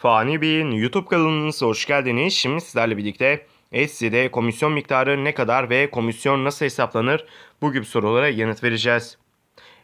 Fani Bey'in YouTube kanalınıza hoş geldiniz. Şimdi sizlerle birlikte Etsy'de komisyon miktarı ne kadar ve komisyon nasıl hesaplanır bu gibi sorulara yanıt vereceğiz.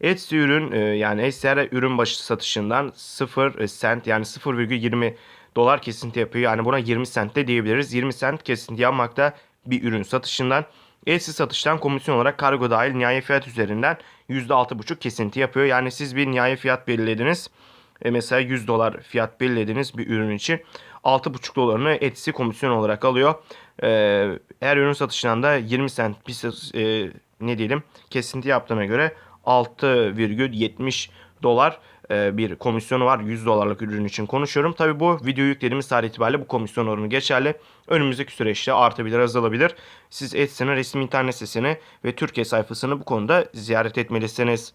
Etsy ürün e, yani Etsy her ürün başı satışından 0 sent yani 0,20 dolar kesinti yapıyor. Yani buna 20 sent de diyebiliriz. 20 sent kesinti yapmakta bir ürün satışından. Etsy satıştan komisyon olarak kargo dahil nihai fiyat üzerinden %6,5 kesinti yapıyor. Yani siz bir nihai fiyat belirlediniz. E mesela 100 dolar fiyat belirlediniz bir ürün için. 6,5 dolarını Etsy komisyon olarak alıyor. E, her ürün satışından da 20 sent bir e, ne diyelim kesinti yaptığına göre 6,70 dolar e, bir komisyonu var. 100 dolarlık ürün için konuşuyorum. Tabi bu video yüklediğimiz tarih itibariyle bu komisyon oranı geçerli. Önümüzdeki süreçte artabilir, azalabilir. Siz Etsy'nin resmi internet sitesini ve Türkiye sayfasını bu konuda ziyaret etmelisiniz.